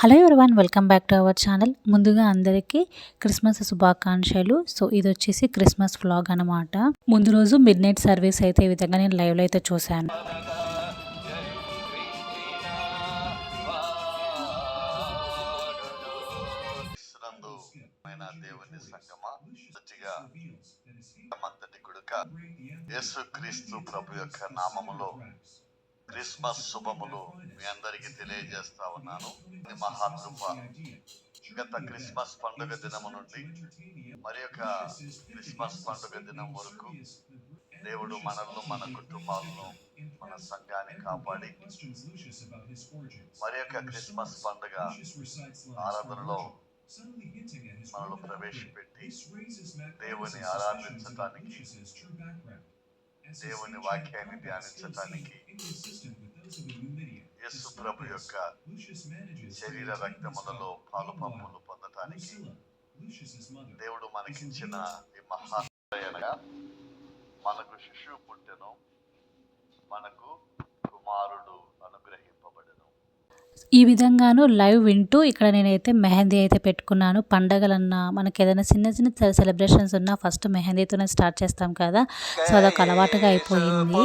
Hello everyone welcome back to our channel. ముందుగా అందరికీ Christmas శుభాకాంక్షలు. సో ఇది వచ్చేసి క్రిస్మస్ ఫ్లాగ్ అనమాట ముందు రోజు మిడ్ నైట్ సర్వీస్ అయితే ఈ విధంగా నేను లైవ్లో అయితే చూశాను. దేవుని సంగమా సచ్చిగా గుడుక యేసుక్రీస్తు ప్రభు యొక్క నామములో క్రిస్మస్ శుభములు మీ అందరికీ తెలియజేస్తా ఉన్నాను. మహాకృప గత క్రిస్మస్ పండుగ దినము నుండి మరి యొక్క క్రిస్మస్ పండుగ దినం వరకు దేవుడు మనల్ని మన కుటుంబాలను మన సంఘాన్ని కాపాడి మరి యొక్క క్రిస్మస్ పండుగ ఆరాధనలో మనలో ప్రవేశపెట్టి దేవుని ఆరాధించటానికి దేవుని వాక్యాన్ని ధ్యానించటానికి యేసు ప్రభు యొక్క శరీర రక్తములలో పాలు పంపులు పొందటానికి దేవుడు మనకిచ్చిన ఈ మహానగా మనకు శిశువు పుట్టెను మనకు కుమారుడు అనుగ్రహింపబడను. ఈ విధంగాను లైవ్ వింటూ ఇక్కడ నేనైతే మెహందీ అయితే పెట్టుకున్నాను. పండగలన్నా మనకి ఏదైనా చిన్న చిన్న సెలబ్రేషన్స్ ఉన్నా ఫస్ట్ మెహందీతోనే స్టార్ట్ చేస్తాం కదా. సో అదొక అలవాటుగా అయిపోయింది.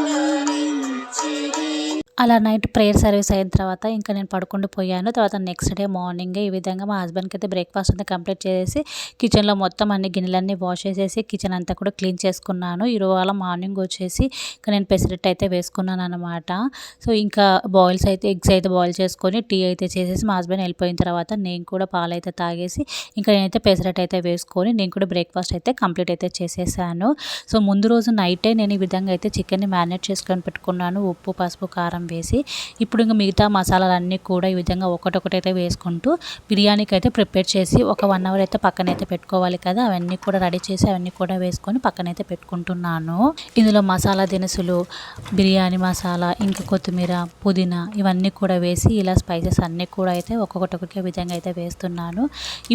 అలా నైట్ ప్రేయర్ సర్వీస్ అయిన తర్వాత ఇంకా నేను పడుకుంటూ పోయాను. తర్వాత నెక్స్ట్ డే మార్నింగ్ ఈ విధంగా మా హస్బెండ్కి అయితే బ్రేక్ఫాస్ట్ అంతా కంప్లీట్ చేసేసి కిచెన్లో మొత్తం అన్ని గిన్నెలన్నీ వాష్ చేసేసి కిచెన్ అంతా కూడా క్లీన్ చేసుకున్నాను. ఇవాళ మార్నింగ్ వచ్చేసి ఇంకా నేను పెసరెట్ అయితే వేసుకున్నాను అనమాట సో ఇంకా బాయిల్స్ అయితే ఎగ్స్ అయితే బాయిల్ చేసుకొని టీ అయితే చేసేసి మా హస్బెండ్ వెళ్ళిపోయిన తర్వాత నేను కూడా పాలు అయితే తాగేసి ఇంకా నేనైతే పెసరెట్ అయితే వేసుకొని నేను కూడా బ్రేక్ఫాస్ట్ అయితే కంప్లీట్ అయితే చేసేసాను. సో ముందు రోజు నైటే నేను ఈ విధంగా అయితే చికెన్ని మ్యారినేట్ చేసుకొని పెట్టుకున్నాను. ఉప్పు పసుపు కారం వేసి ఇప్పుడు ఇంకా మిగతా మసాలాలన్నీ కూడా ఈ విధంగా ఒకటొకటి అయితే వేసుకుంటూ బిర్యానీకి అయితే ప్రిపేర్ చేసి ఒక వన్ అవర్ అయితే పక్కనైతే పెట్టుకోవాలి కదా అవన్నీ కూడా రెడీ చేసి అవన్నీ కూడా వేసుకొని పక్కనైతే పెట్టుకుంటున్నాను. ఇందులో మసాలా దినుసులు బిర్యానీ మసాలా ఇంకా కొత్తిమీర పుదీనా ఇవన్నీ కూడా వేసి ఇలా స్పైసెస్ అన్నీ కూడా అయితే ఒక్కొక్కటి విధంగా అయితే వేస్తున్నాను.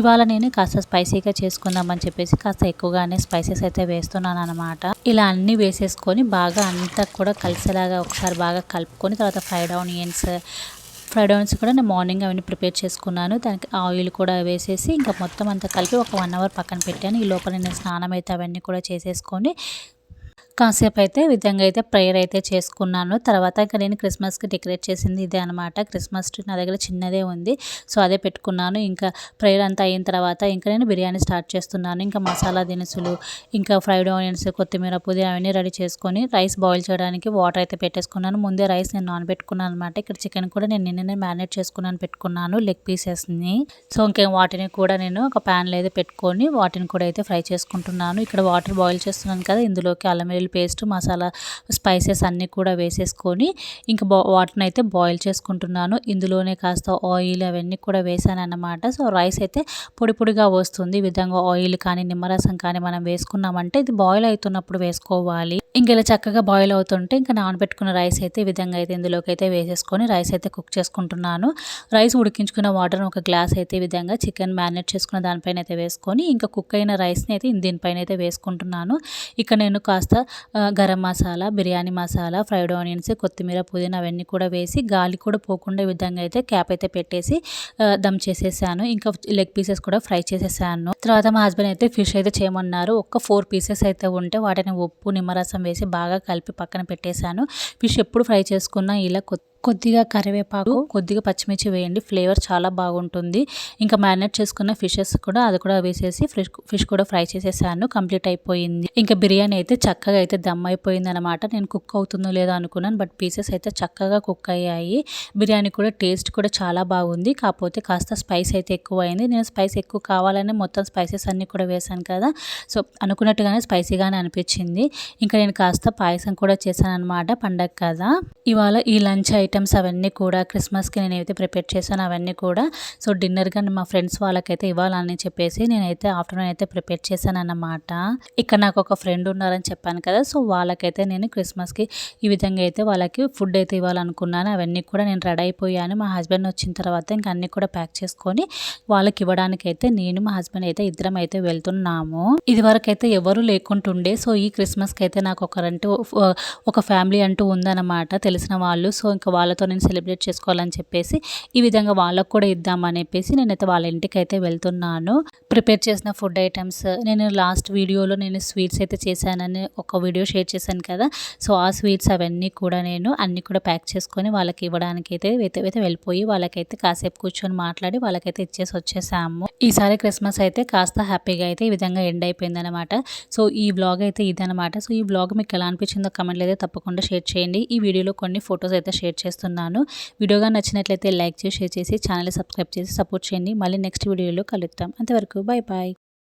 ఇవాళ నేను కాస్త స్పైసీగా చేసుకుందామని చెప్పేసి కాస్త ఎక్కువగానే స్పైసెస్ అయితే వేస్తున్నాను అనమాట ఇలా అన్నీ వేసేసుకొని బాగా అంతా కూడా కలిసేలాగా ఒకసారి బాగా కలుపుకొని తర్వాత ఫ్రైడ్ ఆనియన్స్ ఫ్రైడ్ ఆనియన్స్ కూడా నేను మార్నింగ్ అవన్నీ ప్రిపేర్ చేసుకున్నాను. దానికి ఆయిల్ కూడా వేసేసి ఇంకా మొత్తం అంతా కలిపి ఒక వన్ అవర్ పక్కన పెట్టాను. ఈ లోపల నేను స్నానం అయితే అవన్నీ కూడా చేసేసుకొని కాసేపు అయితే విధంగా అయితే ప్రేయర్ అయితే చేసుకున్నాను. తర్వాత ఇంకా నేను క్రిస్మస్కి డెకరేట్ చేసింది ఇదే అనమాట క్రిస్మస్ ట్రీ నా దగ్గర చిన్నదే ఉంది. సో అదే పెట్టుకున్నాను. ఇంకా ప్రేయర్ అంతా అయిన తర్వాత ఇంకా నేను బిర్యానీ స్టార్ట్ చేస్తున్నాను. ఇంకా మసాలా దినుసులు ఇంకా ఫ్రైడ్ ఆనియన్స్ కొత్తిమీర పుదీనా అవన్నీ రెడీ చేసుకొని రైస్ బాయిల్ చేయడానికి వాటర్ అయితే పెట్టేసుకున్నాను. ముందే రైస్ నేను నానబెట్టుకున్నాను అనమాట ఇక్కడ చికెన్ కూడా నేను నిన్ననే మ్యారినేట్ చేసుకున్నాను పెట్టుకున్నాను లెగ్ పీసెస్ని. సో ఇంకా వాటిని కూడా నేను ఒక ప్యాన్లో అయితే పెట్టుకొని వాటిని కూడా అయితే ఫ్రై చేసుకుంటున్నాను. ఇక్కడ వాటర్ బాయిల్ చేస్తున్నాను కదా ఇందులోకి అల్లం వెల్లుల్లి పేస్ట్ మసాలా స్పైసెస్ అన్నీ కూడా వేసేసుకొని ఇంకా బా వాటిని అయితే బాయిల్ చేసుకుంటున్నాను. ఇందులోనే కాస్త ఆయిల్ అవన్నీ కూడా వేసాను అన్నమాట సో రైస్ అయితే పొడి పొడిగా వస్తుంది. ఈ విధంగా ఆయిల్ కానీ నిమ్మరసం కానీ మనం వేసుకున్నామంటే ఇది బాయిల్ అవుతున్నప్పుడు వేసుకోవాలి. ఇంక ఇలా చక్కగా బాయిల్ అవుతుంటే ఇంకా నానబెట్టుకున్న రైస్ అయితే ఈ విధంగా అయితే ఇందులోకి అయితే వేసేసుకొని రైస్ అయితే కుక్ చేసుకుంటున్నాను. రైస్ ఉడికించుకున్న వాటర్ ఒక గ్లాస్ అయితే ఈ విధంగా చికెన్ మ్యారినేట్ చేసుకున్న దానిపైన అయితే వేసుకొని ఇంకా కుక్ అయిన రైస్ని అయితే దీనిపైన అయితే వేసుకుంటున్నాను. ఇక్కడ నేను కాస్త గరం మసాలా బిర్యానీ మసాలా ఫ్రైడ్ ఆనియన్స్ కొత్తిమీర పుదీనా అవన్నీ కూడా వేసి గాలి కూడా పోకుండా ఈ విధంగా అయితే క్యాప్ అయితే పెట్టేసి దమ్ చేసేసాను. ఇంకా లెగ్ పీసెస్ కూడా ఫ్రై చేసేసాను. తర్వాత మా హస్బెండ్ అయితే ఫిష్ అయితే చేయమన్నారు. ఒక్క ఫోర్ పీసెస్ అయితే ఉంటే వాటిని ఉప్పు నిమ్మరసం వేసి బాగా కలిపి పక్కన పెట్టేశాను. ఫిష్ ఎప్పుడు ఫ్రై చేసుకున్నా ఇలా కొత్త కొద్దిగా కరివేపాకు కొద్దిగా పచ్చిమిర్చి వేయండి. ఫ్లేవర్ చాలా బాగుంటుంది. ఇంకా మ్యారినేట్ చేసుకున్న ఫిషెస్ కూడా అది కూడా వేసేసి ఫిష్ ఫిష్ కూడా ఫ్రై చేసేసాను. కంప్లీట్ అయిపోయింది. ఇంకా బిర్యానీ అయితే చక్కగా అయితే దమ్ అయిపోయింది అనమాట నేను కుక్ అవుతుందో లేదో అనుకున్నాను బట్ పీసెస్ అయితే చక్కగా కుక్ అయ్యాయి. బిర్యానీ కూడా టేస్ట్ కూడా చాలా బాగుంది. కాకపోతే కాస్త స్పైస్ అయితే ఎక్కువ అయింది నేను స్పైస్ ఎక్కువ కావాలని మొత్తం స్పైసెస్ అన్నీ కూడా వేశాను కదా. సో అనుకున్నట్టుగానే స్పైసీగానే అనిపించింది. ఇంకా నేను కాస్త పాయసం కూడా చేశాను అనమాట పండగ కదా. ఇవాళ ఈ లంచ్ ఐటమ్ ఐటమ్స్ అవన్నీ కూడా క్రిస్మస్కి నేనైతే ప్రిపేర్ చేశాను అవన్నీ కూడా. సో డిన్నర్గా మా ఫ్రెండ్స్ వాళ్ళకైతే ఇవ్వాలని చెప్పేసి నేనైతే ఆఫ్టర్నూన్ అయితే ప్రిపేర్ చేశాను అన్నమాట ఇక్కడ నాకు ఒక ఫ్రెండ్ ఉన్నారని చెప్పాను కదా సో వాళ్ళకైతే నేను క్రిస్మస్కి ఈ విధంగా అయితే వాళ్ళకి ఫుడ్ అయితే ఇవ్వాలనుకున్నాను. అవన్నీ కూడా నేను రెడీ అయిపోయాను. మా హస్బెండ్ వచ్చిన తర్వాత ఇంకా అన్నీ కూడా ప్యాక్ చేసుకొని వాళ్ళకి ఇవ్వడానికైతే నేను మా హస్బెండ్ అయితే ఇద్దరం అయితే వెళ్తున్నాము. ఇది వరకు అయితే ఎవరు లేకుంటుండే. సో ఈ క్రిస్మస్కి అయితే నాకు ఒకరంటూ ఒక ఫ్యామిలీ అంటూ ఉందన్నమాట తెలిసిన వాళ్ళు. సో ఇంకా వాళ్ళతో నేను సెలబ్రేట్ చేసుకోవాలని చెప్పేసి ఈ విధంగా వాళ్ళకు కూడా ఇద్దామని చెప్పేసి నేనైతే వాళ్ళ ఇంటికి అయితే వెళ్తున్నాను. ప్రిపేర్ చేసిన ఫుడ్ ఐటమ్స్ నేను లాస్ట్ వీడియోలో నేను స్వీట్స్ అయితే చేశానని ఒక వీడియో షేర్ చేశాను కదా. సో ఆ స్వీట్స్ అవన్నీ కూడా నేను అన్నీ కూడా ప్యాక్ చేసుకొని వాళ్ళకి ఇవ్వడానికి అయితే అయితే వెళ్ళిపోయి వాళ్ళకైతే కాసేపు కూర్చొని మాట్లాడి వాళ్ళకైతే ఇచ్చేసి వచ్చేసాము. ఈసారి క్రిస్మస్ అయితే కాస్త హ్యాపీగా అయితే ఈ విధంగా ఎండ్ అయిపోయింది అనమాట సో ఈ బ్లాగ్ అయితే ఇదనమాట సో ఈ బ్లాగ్ మీకు ఎలా అనిపించిందో కమెంట్లు అయితే తప్పకుండా షేర్ చేయండి. ఈ వీడియోలో కొన్ని ఫొటోస్ అయితే షేర్ చేస్తున్నాను. వీడియోగా నచ్చినట్లయితే లైక్ చేసి షేర్ చేసి ఛానల్ సబ్స్క్రైబ్ చేసి సపోర్ట్ చేయండి. మళ్ళీ నెక్స్ట్ వీడియోలో కలుద్దాం. అంతవరకు బాయ్ బాయ్